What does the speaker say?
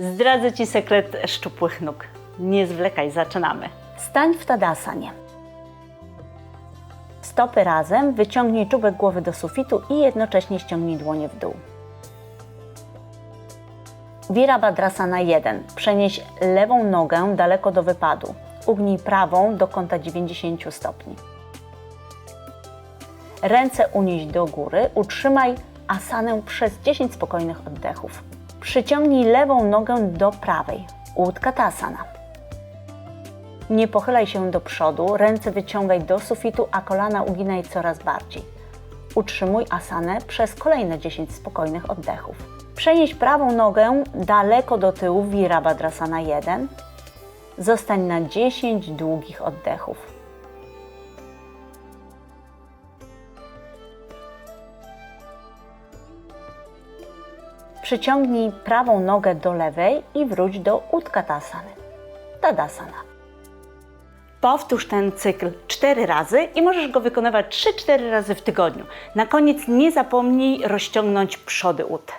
Zdradzę Ci sekret szczupłych nóg. Nie zwlekaj, zaczynamy. Stań w tadasanie. Stopy razem, wyciągnij czubek głowy do sufitu i jednocześnie ściągnij dłonie w dół. Virabhadrasana 1. Przenieś lewą nogę daleko do wypadu. Ugnij prawą do kąta 90 stopni. Ręce unieś do góry, utrzymaj asanę przez 10 spokojnych oddechów. Przyciągnij lewą nogę do prawej. Utkatasana. Nie pochylaj się do przodu, ręce wyciągaj do sufitu, a kolana uginaj coraz bardziej. Utrzymuj asanę przez kolejne 10 spokojnych oddechów. Przenieś prawą nogę daleko do tyłu, Virabhadrasana 1. Zostań na 10 długich oddechów. Przyciągnij prawą nogę do lewej i wróć do Utkatasany. Tadasana. Powtórz ten cykl 4 razy i możesz go wykonywać 3-4 razy w tygodniu. Na koniec nie zapomnij rozciągnąć przody ud.